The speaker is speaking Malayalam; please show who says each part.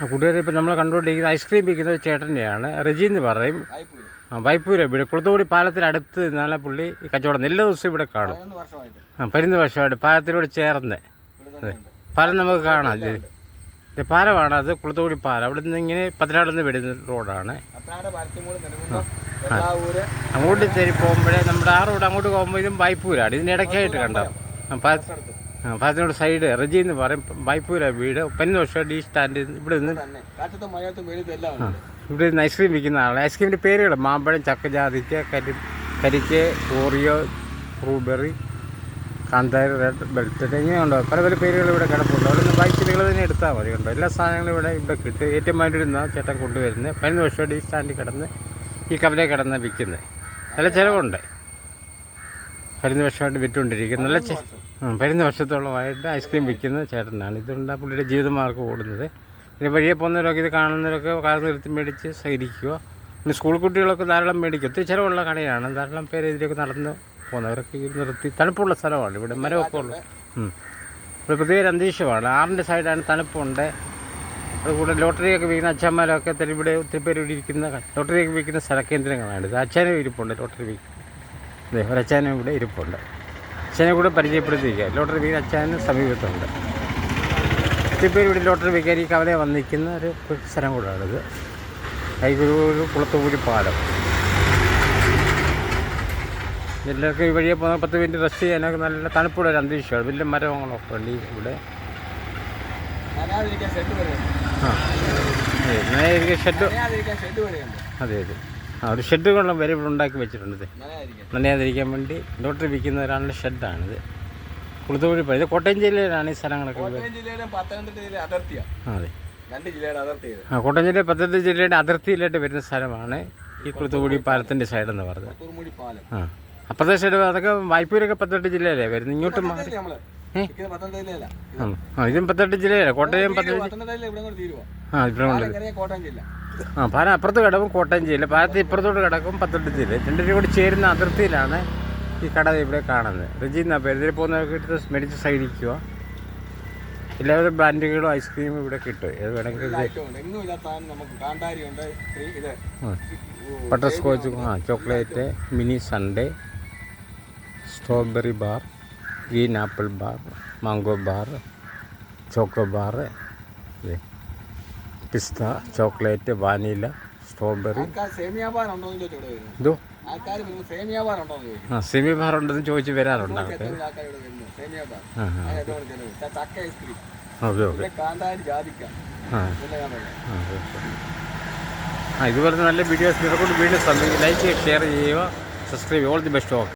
Speaker 1: ആ കൂട്ടുകാരെ ഇപ്പം നമ്മൾ കണ്ടുകൊണ്ടിരിക്കുന്നത് ഐസ്ക്രീം വിൽക്കുന്നത് ചേട്ടന്റെയാണ് റെജി എന്ന് പറയും. വൈപ്പൂര. ഇവിടെ കുളത്തുകൂടി പാലത്തിനടുത്ത് നിന്നാണ് പുള്ളി കച്ചവടം. എല്ലാ ദിവസവും ഇവിടെ കാണും. ആ പരുന്ന് വർഷമായിട്ട് പാലത്തിലൂടെ ചേർന്ന്. പാലം നമുക്ക് കാണാം. ഇത് പാലമാണ്. അത് കുളത്തുകൂടി പാലം. അവിടെ നിന്ന് ഇങ്ങനെ പത്തനാട് നിന്ന് വരുന്ന റോഡാണ്. അങ്ങോട്ട് തേരി പോകുമ്പോഴേ നമ്മുടെ ആ റോഡ് അങ്ങോട്ട് പോകുമ്പോൾ ഇതും വൈപ്പൂരാണ്. ഇതിന്റെ ഇടയ്ക്കായിട്ട് കണ്ടോ പാലത്ത് പാലത്തിനോട് സൈഡ് റജി എന്ന് പറയും വായ്പൂര വീട് പതിനൊന്ന് ഡി സ്റ്റാൻഡ് ഇവിടെ നിന്ന്. ഇവിടെ നിന്ന് ഐസ്ക്രീം വിൽക്കുന്ന ആളാണ് ഐസ്ക്രീമിന്റെ പേരുകൾ മാമ്പഴം ചക്കജാതിക്ക കരി കരിക്ക് ഓറിയോ ബ്ലൂബെറി കാന്താരി റെഡ് ബെൽറ്റ് ഇങ്ങനെയുണ്ടോ പല പല പേരുകൾ ഇവിടെ കിടപ്പുണ്ട്. അവിടെ നിന്ന് ബൈക്ക് നിങ്ങൾ തന്നെ എടുത്താൽ മതി കണ്ടോ? എല്ലാ സാധനങ്ങളും ഇവിടെ ഇവിടെ കിട്ടും. ഏറ്റവും ഇരുന്ന ചേട്ടൻ കൊണ്ടുവരുന്നത് പതിനൊന്ന് വർഷം ഡി സ്റ്റാൻഡിൽ കിടന്ന് ഈ കവലയിൽ കിടന്ന് വിൽക്കുന്നത് നല്ല ചിലവുണ്ട്. പതിനൊന്ന് വർഷമായിട്ട് വിറ്റുകൊണ്ടിരിക്കുന്നത് നല്ല പതിനൊന്ന് വർഷത്തോളമായിട്ട് ഐസ്ക്രീം വിൽക്കുന്ന ചേട്ടനാണ്. ഇതുകൊണ്ട് ആ പുള്ളിയുടെ ജീവിതമാർഗം ഓടുന്നത് പിന്നെ വഴിയെ പോകുന്നവരൊക്കെ ഇത് കാണുന്നവരൊക്കെ കാർ നിർത്തി മേടിച്ച് സഹകരിക്കുക. പിന്നെ സ്കൂൾ കുട്ടികളൊക്കെ ധാരാളം മേടിക്കും. ഒത്തിരി ചിലവുള്ള കടയാണ്. ധാരാളം പേര് ഇതിലേക്ക് നടന്ന് പോകുന്നവരൊക്കെ നിർത്തി തണുപ്പുള്ള സ്ഥലമാണ്. ഇവിടെ മരമൊക്കെ ഉള്ളു. ഒരു അന്തരീക്ഷമാണ്. ആറിന്റെ സൈഡാണ് തണുപ്പുണ്ട്. അതുകൂടെ ലോട്ടറിയൊക്കെ വിൽക്കുന്ന അച്ഛന്മാരൊക്കെ തെരുവിടെ ഒത്തിരി പേര് ഇരിക്കുന്ന ലോട്ടറിയൊക്കെ വിൽക്കുന്ന സ്ഥലകേന്ദ്രങ്ങളാണ് ഇത് അച്ഛനും ഇരിപ്പുണ്ട് ലോട്ടറി വിൽക്കും അതെ ഒരച്ഛനും ഇവിടെ ഇരിപ്പുണ്ട്. അച്ഛനെ കൂടെ പരിചയപ്പെടുത്തിയിരിക്കുക. ലോട്ടറി വീട് അച്ഛനും സമീപത്തുണ്ട്. ഇപ്പോൾ ഇവിടെ ലോട്ടറി വിൽക്കാൻ ഈ കവലെ വന്നിരിക്കുന്ന ഒരു സ്ഥലം കൂടാണിത് ഒരു കുളത്തുകൂടി പാലം. എല്ലാവർക്കും ഈ വഴിയെ പോകുന്ന പത്ത് മിനിറ്റ് റെസ്റ്റ് ചെയ്യാനൊക്കെ നല്ല തണുപ്പുള്ള ഒരു അന്തരീക്ഷമാണ്. വലിയ മരങ്ങളൊക്കെ ഉണ്ട് ഇവിടെ. ആ. ഷെഡ് അതെ അതെ. ആ ഒരു ഷെഡുകളും വരെ ഇവിടെ ഉണ്ടാക്കി വെച്ചിട്ടുണ്ട് ഇത്.
Speaker 2: നനയാതിരിക്കാൻ
Speaker 1: വേണ്ടി ലോട്ടറി വിൽക്കുന്ന ഒരാളുടെ ഷെഡാണിത് കുളുത്തുപുഴി പോയത് കോട്ടയം ജില്ലയിലാണ് ഈ സ്ഥലങ്ങളൊക്കെ അതെ. ആ കോട്ടയം ജില്ല പത്തനംതിട്ട ജില്ലയുടെ അതിർത്തിയിലായിട്ട് വരുന്ന സ്ഥലമാണ് ഈ കുളുത്തുപുഴി പാലത്തിന്റെ എന്ന് പറഞ്ഞത്. ആ അപ്പുറത്തെ സൈഡ് അതൊക്കെ വായ്പൂരൊക്കെ പത്തനംതിട്ട ജില്ലയിലേ വരുന്നത്? ഇങ്ങോട്ട് മാറി. ആ ഇതും പത്തനംതിട്ട ജില്ലയിലാണ് കോട്ടയം പത്തനംതിട്ട ആ ഇവിടെ
Speaker 2: പാലക്കരയെ കോട്ടയം ജില്ല.
Speaker 1: ആ പാലം അപ്പുറത്ത് കിടക്കും കോട്ടയം ജില്ല പാലത്ത് ഇപ്പുറത്തോട്ട് കിടക്കും പത്തനംതിട്ട ജില്ല രണ്ടിനും കൂടി ചേരുന്ന അതിർത്തിയിലാണ് ഈ കട ഇവിടെ കാണുന്നത്. റിജി എന്നാ പേര്? ഇതിൽ പോകുന്നവർക്ക് എടുത്ത് മേടിച്ച് സൈഡിക്കുക എല്ലാവരും ബ്രാൻഡുകളും ഐസ്ക്രീമും ഇവിടെ കിട്ടും. ഏത് വേണമെങ്കിലും ബട്ടർ സ്കോച്ച് ആ chocolate mini sundae strawberry bar green apple bar mango bar choco bar പിസ്ത ചോക്ലേറ്റ് വാനില സ്ട്രോബെറി.
Speaker 2: ചോദിക്കും
Speaker 1: ആ സെമി ബാർ ഉണ്ടെന്ന് ചോദിച്ച്. വരാറുണ്ട്
Speaker 2: ആൾക്കാർ
Speaker 1: ഓക്കെ ഓക്കെ. ആ. ആ ഇതുപോലെ നല്ല വീഡിയോസ് കൊണ്ട് വീണ്ടും സമയം ലൈക്ക് ചെയ്യുക ഷെയർ ചെയ്യുക. Subscribe all the best. Of